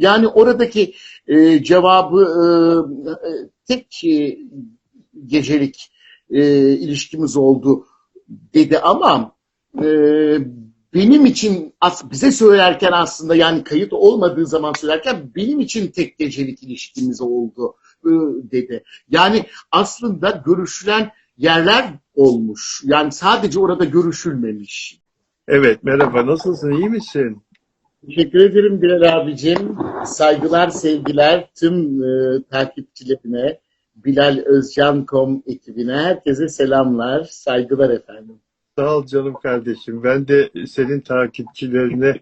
Yani oradaki e, cevabı e, e, tek e, gecelik e, ilişkimiz oldu dedi ama e, benim için as bize söylerken aslında yani kayıt olmadığı zaman söylerken benim için tek gecelik ilişkimiz oldu e, dedi. Yani aslında görüşülen yerler olmuş. Yani sadece orada görüşülmemiş. Evet, merhaba. Nasılsın? İyi misin? Teşekkür ederim Bilal abicim. Saygılar, sevgiler tüm e, takipçilerine, Bilal Özcan.com ekibine herkese selamlar, saygılar efendim. Sağ ol canım kardeşim. Ben de senin takipçilerine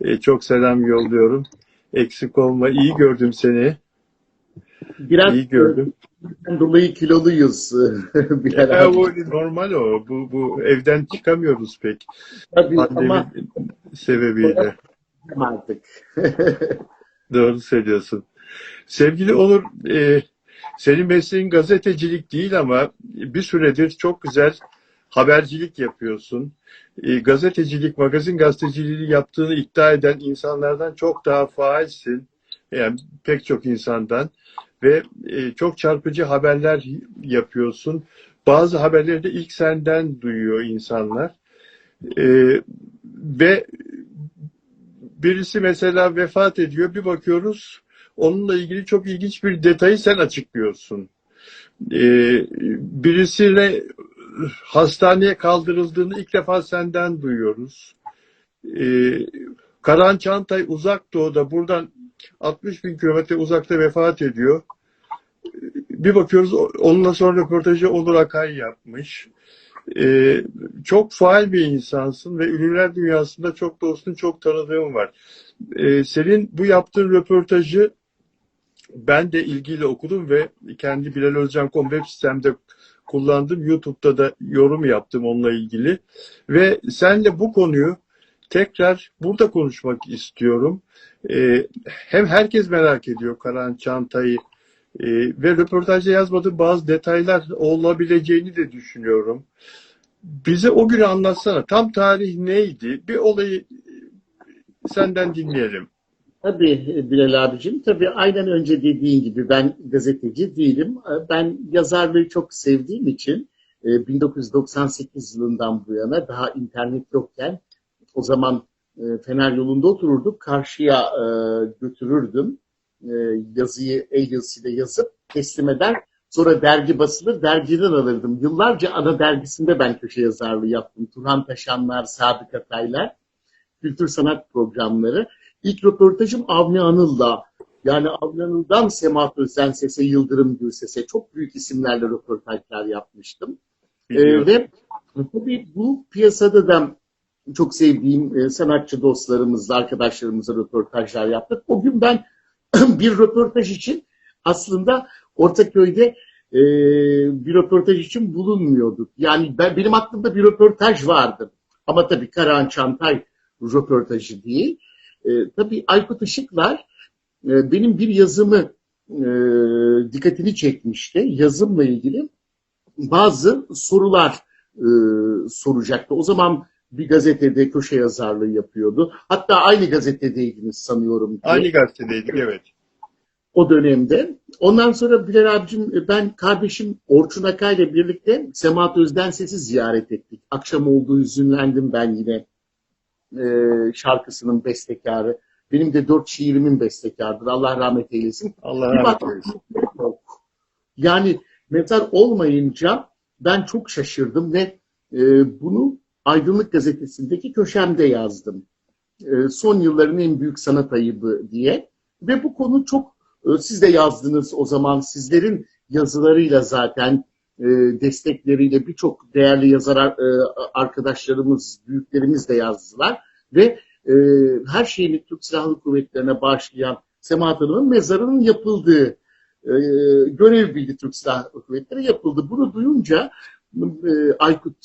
e, çok selam yolluyorum. Eksik olma. İyi gördüm seni. Biraz İyi gördüm. e, dolayı kiloluyuz e, Bilal Ya, abi. o normal o. Bu, bu evden çıkamıyoruz pek. Tabii Pandemi ama sebebiyle. artık. Doğru söylüyorsun. Sevgili Onur, e, senin mesleğin gazetecilik değil ama bir süredir çok güzel habercilik yapıyorsun. E, gazetecilik, magazin gazeteciliği yaptığını iddia eden insanlardan çok daha faalsin. Yani pek çok insandan ve e, çok çarpıcı haberler yapıyorsun. Bazı haberleri de ilk senden duyuyor insanlar. E, ve birisi mesela vefat ediyor. Bir bakıyoruz onunla ilgili çok ilginç bir detayı sen açıklıyorsun. Ee, birisine hastaneye kaldırıldığını ilk defa senden duyuyoruz. Ee, Karan Çantay uzak doğuda buradan 60 bin kilometre uzakta vefat ediyor. Bir bakıyoruz onunla sonra röportajı Onur Akay yapmış. Ee, çok faal bir insansın ve ünlüler dünyasında çok dostun, çok tanıdığım var. Ee, senin bu yaptığın röportajı ben de ilgiyle okudum ve kendi bilalozcan.com web sitemde kullandım. YouTube'da da yorum yaptım onunla ilgili. Ve senle bu konuyu tekrar burada konuşmak istiyorum. Ee, hem herkes merak ediyor Karan Çantay'ı e, ve röportajda yazmadığım bazı detaylar olabileceğini de düşünüyorum. Bize o günü anlatsana. Tam tarih neydi? Bir olayı senden dinleyelim. Tabii Bilal abicim. Tabii aynen önce dediğin gibi ben gazeteci değilim. Ben yazarlığı çok sevdiğim için e, 1998 yılından bu yana daha internet yokken o zaman e, Fener yolunda otururduk. Karşıya e, götürürdüm. E, yazıyı el yazısıyla yazıp teslim eder. Sonra dergi basılır, dergiden alırdım. Yıllarca ana dergisinde ben köşe yazarlığı yaptım. Turhan Taşanlar, Sadık Ataylar, kültür sanat programları. İlk röportajım Avni Anıl'la. Yani Avni Anıl'dan Semahat Özden Ses'e, Yıldırım Gürses'e çok büyük isimlerle röportajlar yapmıştım. Ee, ve tabii bu piyasada da çok sevdiğim e, sanatçı dostlarımızla, arkadaşlarımızla röportajlar yaptık. O gün ben bir röportaj için aslında Ortaköy'de e, bir röportaj için bulunmuyorduk. Yani ben benim aklımda bir röportaj vardı. Ama tabii Karahan Çantay röportajı değil. E, tabii Aykut Işıklar e, benim bir yazımı e, dikkatini çekmişti. Yazımla ilgili bazı sorular e, soracaktı. O zaman bir gazetede köşe yazarlığı yapıyordu. Hatta aynı gazetedeydiniz sanıyorum ki. Aynı gazetedeydik evet. O dönemde. Ondan sonra Bilal abicim ben kardeşim Orçun Akay ile birlikte Semahat Özden Ses'i ziyaret ettik. Akşam olduğu hüzünlendim ben yine e, şarkısının bestekarı. Benim de dört şiirimin bestekarıdır. Allah rahmet eylesin. Allah rahmet baktım, eylesin. yok. Yani mezar olmayınca ben çok şaşırdım ve e, bunu Aydınlık Gazetesi'ndeki köşemde yazdım. E, son yılların en büyük sanat ayıbı diye. Ve bu konu çok, e, siz de yazdınız o zaman, sizlerin yazılarıyla zaten e, destekleriyle birçok değerli yazar e, arkadaşlarımız, büyüklerimiz de yazdılar. Ve e, her şeyini Türk Silahlı Kuvvetleri'ne bağışlayan Semahat Hanım'ın mezarının yapıldığı görev bildi Türk Silahlı Kuvvetleri yapıldı. Bunu duyunca Aykut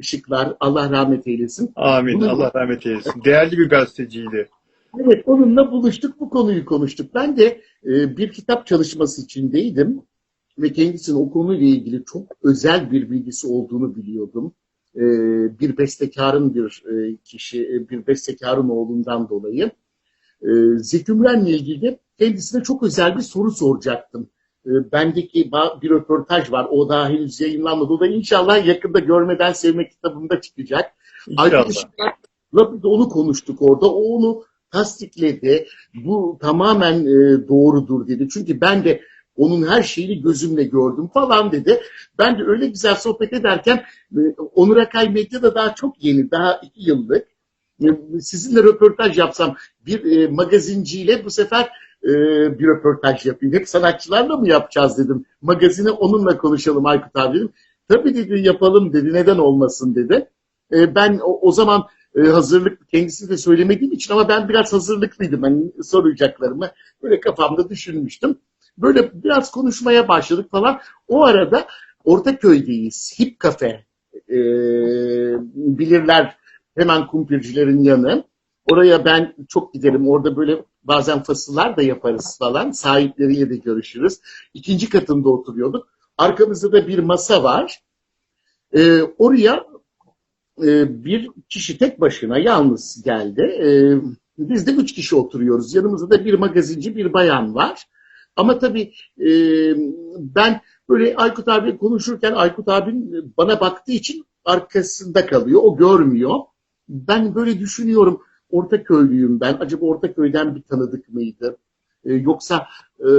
Işıklar Allah rahmet eylesin. Amin. Bunu- Allah rahmet eylesin. Değerli bir gazeteciydi. Evet onunla buluştuk bu konuyu konuştuk. Ben de e, bir kitap çalışması içindeydim ve kendisinin o konuyla ilgili çok özel bir bilgisi olduğunu biliyordum. E, bir bestekarın bir e, kişi, e, bir bestekarın oğlundan dolayı. e, Zeki Müren'le ilgili kendisine çok özel bir soru soracaktım. E, bendeki bir röportaj var. O daha henüz yayınlanmadı. O da inşallah yakında Görmeden Sevme kitabında çıkacak. İnşallah. De onu konuştuk orada. O onu tasdikledi. Bu tamamen e, doğrudur dedi. Çünkü ben de onun her şeyini gözümle gördüm falan dedi. Ben de öyle güzel sohbet ederken e, Onur Akay Medya da daha çok yeni, daha iki yıllık. E, Sizinle röportaj yapsam bir e, magazinciyle bu sefer bir röportaj yapayım. Hep sanatçılarla mı yapacağız dedim. Magazine onunla konuşalım Aykut abi dedim. Tabii dedi yapalım dedi. Neden olmasın dedi. Ben o, o zaman e, hazırlık kendisi de söylemediğim için ama ben biraz hazırlıklıydım. Hani soracaklarımı böyle kafamda düşünmüştüm. Böyle biraz konuşmaya başladık falan. O arada Ortaköy'deyiz. Hip Cafe e, bilirler hemen kumpircilerin yanı. Oraya ben çok giderim. Orada böyle bazen fasıllar da yaparız falan. Sahipleriyle de görüşürüz. İkinci katında oturuyorduk. Arkamızda da bir masa var. E, oraya e, bir kişi tek başına yalnız geldi. E, biz de üç kişi oturuyoruz. Yanımızda da bir magazinci, bir bayan var. Ama tabii e, ben böyle Aykut abi konuşurken Aykut abin bana baktığı için arkasında kalıyor. O görmüyor. Ben böyle düşünüyorum. Ortaköylüyüm ben. Acaba Ortaköy'den bir tanıdık mıydı? E, yoksa e,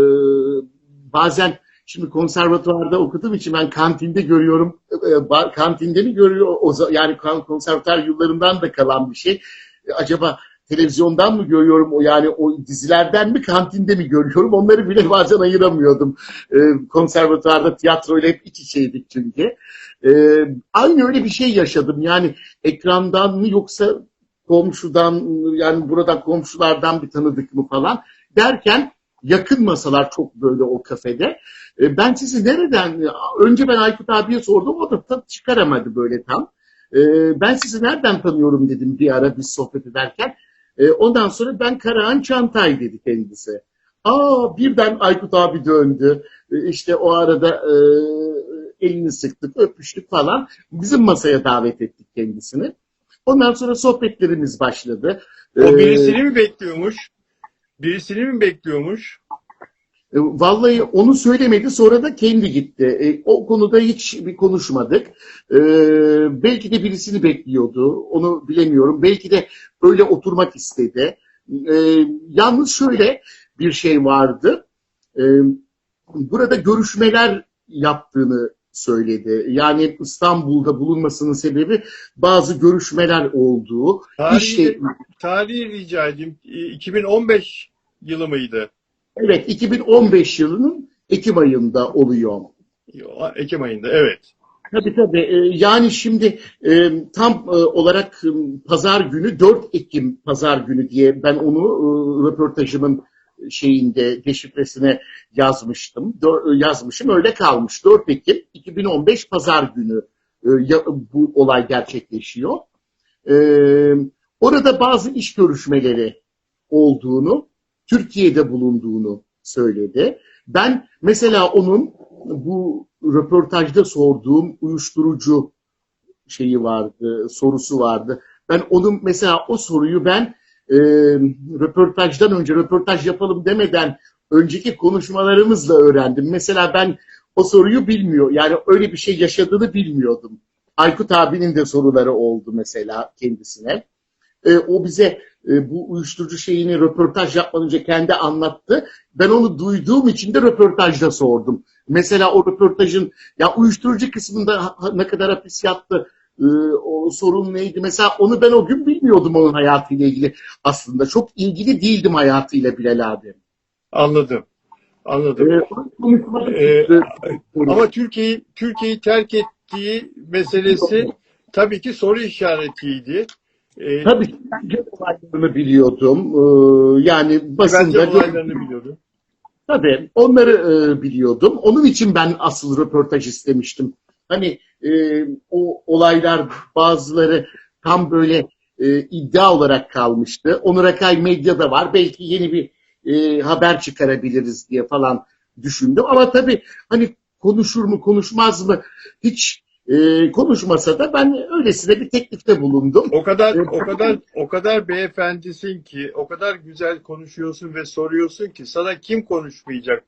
bazen şimdi konservatuvarda okuduğum için ben kantinde görüyorum. E, ba- kantinde mi görüyor? Yani kon- konservatuvar yıllarından da kalan bir şey. E, acaba televizyondan mı görüyorum o yani o dizilerden mi kantinde mi görüyorum onları bile bazen ayıramıyordum. Ee, konservatuvarda tiyatroyla hep iç içeydik çünkü. Ee, aynı öyle bir şey yaşadım yani ekrandan mı yoksa komşudan yani buradan komşulardan bir tanıdık mı falan derken yakın masalar çok böyle o kafede. Ee, ben sizi nereden önce ben Aykut abiye sordum o da tat çıkaramadı böyle tam. Ee, ben sizi nereden tanıyorum dedim bir ara biz sohbet ederken. E, ondan sonra ben Karahan Çantay dedi kendisi. Aa birden Aykut abi döndü. E, işte o arada e, elini sıktık, öpüştük falan. Bizim masaya davet ettik kendisini. Ondan sonra sohbetlerimiz başladı. O E, birisini mi bekliyormuş? Birisini mi bekliyormuş? E, Vallahi onu söylemedi sonra da kendi gitti. E, o konuda hiç bir konuşmadık. E, belki de birisini bekliyordu. Onu bilemiyorum. Belki de öyle oturmak istedi. E, yalnız şöyle bir şey vardı. E, burada görüşmeler yaptığını söyledi. Yani İstanbul'da bulunmasının sebebi bazı görüşmeler olduğu. İşte, Tarihi, tarihi rica edeyim. 2015 yılı mıydı? evet 2015 yılının Ekim ayında oluyor. Ekim ayında, evet. Tabii tabii. Ee, Yani şimdi e, tam e, olarak e, pazar günü 4 Ekim pazar günü diye ben onu röportajımın şeyinde deşifresine yazmıştım. Yazmışım öyle kalmış. 4 Ekim 2015 pazar günü bu olay gerçekleşiyor. E, Orada bazı iş görüşmeleri olduğunu, Türkiye'de bulunduğunu söyledi. Ben mesela onun bu röportajda sorduğum uyuşturucu şeyi vardı, sorusu vardı. Ben onun mesela o soruyu ben e, röportajdan önce röportaj yapalım demeden önceki konuşmalarımızla öğrendim. Mesela ben o soruyu bilmiyor. Yani öyle bir şey yaşadığını bilmiyordum. Aykut abinin de soruları oldu mesela kendisine. E, o bize e, bu uyuşturucu şeyini röportaj yapmadan önce kendi anlattı. Ben onu duyduğum için de röportajda sordum. Mesela o röportajın ya uyuşturucu kısmında ne kadar hapis yattı, e, o sorun neydi? Mesela onu ben o gün bilmiyordum onun hayatıyla ilgili. Aslında çok ilgili değildim hayatıyla Bilal abi. Anladım. Anladım. Ee. Ama Türkiye'yi Türkiye'yi terk ettiği meselesi tabii ki soru işaretiydi. Ee, Tabii bence olaylarını biliyordum. E, yani basında olaylarını biliyordum. Tabii onları e, biliyordum. Onun için ben asıl röportaj istemiştim. Hani e, o olaylar bazıları tam böyle e, iddia olarak kalmıştı. Onur Akay medyada var. Belki yeni bir e, haber çıkarabiliriz diye falan düşündüm. Ama tabii hani konuşur mu konuşmaz mı hiç e, konuşmasa da ben öylesine bir teklifte bulundum. O kadar o kadar o kadar beyefendisin ki, o kadar güzel konuşuyorsun ve soruyorsun ki sana kim konuşmayacak?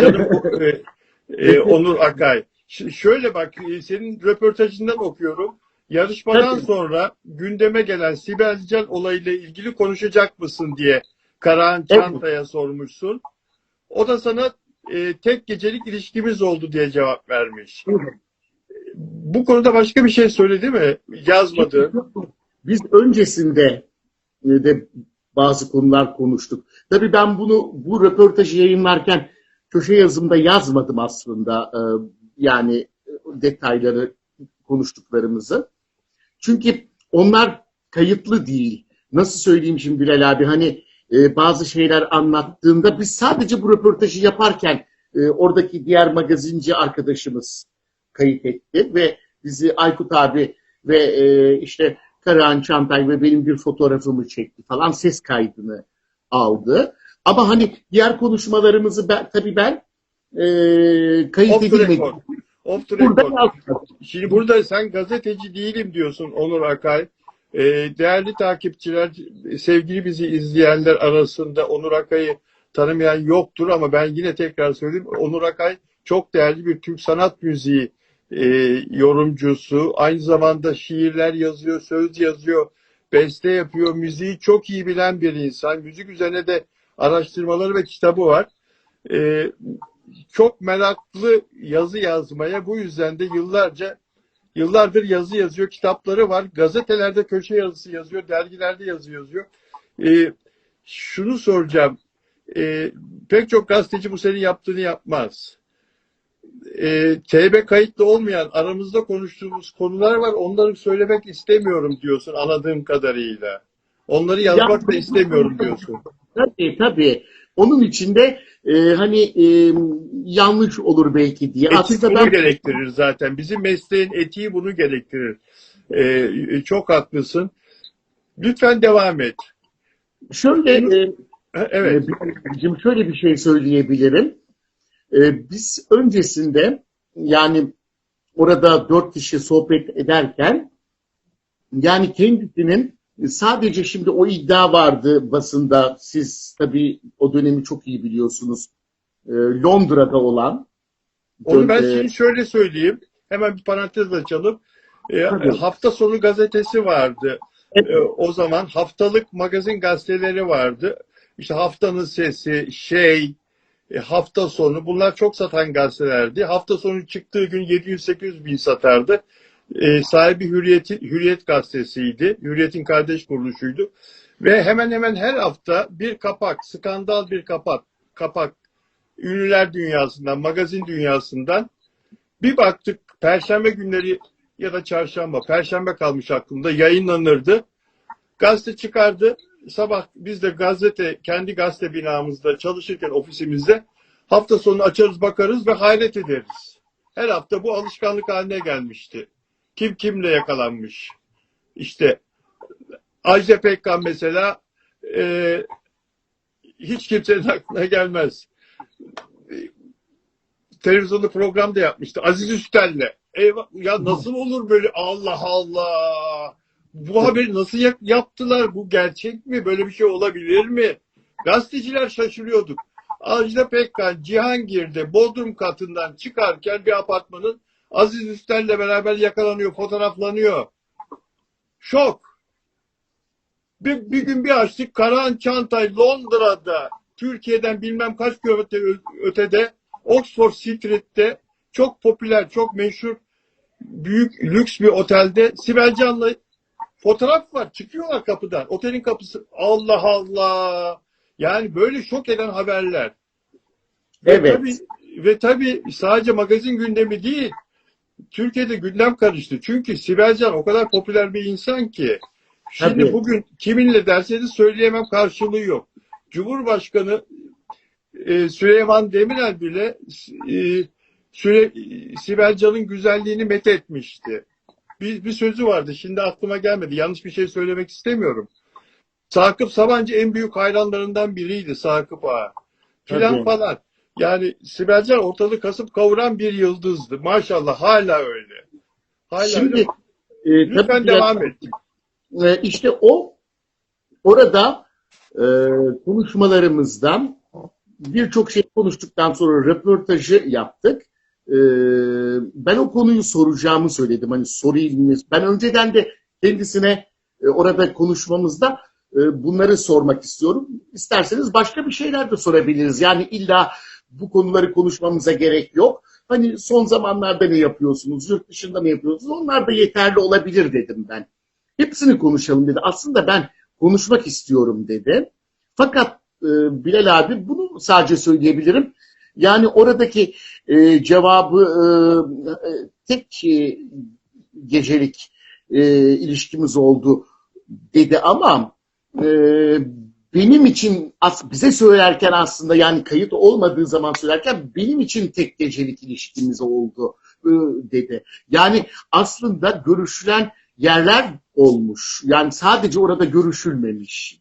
Canım e, e, Onur Akay. Ş- şöyle bak, e, senin röportajından okuyorum. Yarışmadan Tabii. sonra gündeme gelen Sibel Can olayıyla ilgili konuşacak mısın diye Karahan Evet. Çanta'ya sormuşsun. O da sana e, tek gecelik ilişkimiz oldu diye cevap vermiş. Bu konuda başka bir şey söyledi mi? Yazmadı. Biz öncesinde e, de bazı konular konuştuk. Tabii ben bunu bu röportajı yayınlarken köşe yazımda yazmadım aslında. e, Yani e, detayları konuştuklarımızı. Çünkü onlar kayıtlı değil. Nasıl söyleyeyim şimdi Bilal abi hani bazı şeyler anlattığında biz sadece bu röportajı yaparken oradaki diğer magazinci arkadaşımız kayıt etti ve bizi Aykut abi ve e, işte Karahan Çantay ve benim bir fotoğrafımı çekti falan ses kaydını aldı. Ama hani diğer konuşmalarımızı ben, tabii ben e, kayıt Off the edilmedi. record. Off the record. Şimdi burada sen gazeteci değilim diyorsun Onur Akay. Ee, değerli takipçiler, sevgili bizi izleyenler arasında Onur Akay'ı tanımayan yoktur ama ben yine tekrar söyleyeyim. Onur Akay çok değerli bir Türk sanat müziği e, yorumcusu. Aynı zamanda şiirler yazıyor, söz yazıyor, beste yapıyor. Müziği çok iyi bilen bir insan. Müzik üzerine de araştırmaları ve kitabı var. Ee, çok meraklı yazı yazmaya bu yüzden de yıllarca yıllardır yazı yazıyor, kitapları var. Gazetelerde köşe yazısı yazıyor, dergilerde yazı yazıyor. Ee, şunu soracağım. Ee, pek çok gazeteci bu senin yaptığını yapmaz. Ee, TB kayıtlı olmayan aramızda konuştuğumuz konular var. Onları söylemek istemiyorum diyorsun anladığım kadarıyla. Onları yazmak da Ya- istemiyorum diyorsun. Tabii tabii. Onun içinde e, hani e, yanlış olur belki diye. Etik Aslında bunu ben gerektirir zaten. Bizim mesleğin etiği bunu gerektirir. Ee, çok haklısın. Lütfen devam et. şöyle e, Evet. Ee, Bilal'cim şöyle bir şey söyleyebilirim. Ee, Biz öncesinde yani orada dört kişi sohbet ederken yani kendisinin sadece şimdi o iddia vardı basında siz tabii o dönemi çok iyi biliyorsunuz Ee, Londra'da olan Onu ben Ee, şimdi şöyle söyleyeyim. Hemen bir parantez açalım. Tabii. hafta sonu gazetesi vardı. Evet. O zaman haftalık magazin gazeteleri vardı. İşte haftanın sesi, şey, e, hafta sonu bunlar çok satan gazetelerdi. Hafta sonu çıktığı gün 700-800 bin satardı. E, sahibi Hürriyet'in, Hürriyet gazetesiydi. Hürriyet'in kardeş kuruluşuydu. Ve hemen hemen her hafta bir kapak, skandal bir kapak, kapak ünlüler dünyasından, magazin dünyasından bir baktık perşembe günleri ya da çarşamba, perşembe kalmış aklımda yayınlanırdı. Gazete çıkardı. Sabah biz de gazete, kendi gazete binamızda çalışırken ofisimizde hafta sonu açarız bakarız ve hayret ederiz. Her hafta bu alışkanlık haline gelmişti. Kim kimle yakalanmış. İşte Ajda Pekkan mesela e, hiç kimsenin aklına gelmez. Televizyonda program da yapmıştı. Aziz Üstel'le. Eyvah, ya nasıl olur böyle Allah Allah. Bu haberi nasıl yap- yaptılar? Bu gerçek mi? Böyle bir şey olabilir mi? Gazeteciler şaşırıyorduk. Ajda Pekkan Cihangir'de Bodrum katından çıkarken bir apartmanın Aziz Üstel'le beraber yakalanıyor, fotoğraflanıyor. Şok. Bir, bir gün bir açtık Karahan Çantay Londra'da Türkiye'den bilmem kaç kilometre ötede Oxford Street'te çok popüler, çok meşhur büyük lüks bir otelde Sibel Can'la fotoğraf var. Çıkıyorlar kapıdan. Otelin kapısı. Allah Allah. Yani böyle şok eden haberler. Ve Evet. tabii, ve tabii sadece magazin gündemi değil. Türkiye'de gündem karıştı. Çünkü Sibel Can o kadar popüler bir insan ki. Şimdi Tabii. bugün kiminle derseniz söyleyemem karşılığı yok. Cumhurbaşkanı e, Süleyman Demirel bile e, Süre, Sibel Can'ın güzelliğini met etmişti. Bir, bir sözü vardı. Şimdi aklıma gelmedi. Yanlış bir şey söylemek istemiyorum. Sakıp Sabancı en büyük hayranlarından biriydi Sakıp Ağa. Filan falan. Yani Sibel Can ortalığı kasıp kavuran bir yıldızdı. Maşallah hala öyle. Hala Şimdi yok. e, Lütfen tabii devam et. e, işte o orada e, konuşmalarımızdan birçok şey konuştuktan sonra röportajı yaptık. E, ben o konuyu soracağımı söyledim. Hani sorayım. Ben önceden de kendisine e, orada konuşmamızda e, bunları sormak istiyorum. İsterseniz başka bir şeyler de sorabiliriz. Yani illa bu konuları konuşmamıza gerek yok. Hani son zamanlarda ne yapıyorsunuz, yurt dışında ne yapıyorsunuz? Onlar da yeterli olabilir dedim ben. Hepsini konuşalım dedi. Aslında ben konuşmak istiyorum dedi. Fakat e, Bilal abi bunu sadece söyleyebilirim. Yani oradaki e, cevabı e, e, tek e, gecelik e, ilişkimiz oldu dedi ama e, benim için bize söylerken aslında yani kayıt olmadığı zaman söylerken benim için tek gecelik ilişkimiz oldu e, dedi. Yani aslında görüşülen yerler olmuş. Yani sadece orada görüşülmemiş.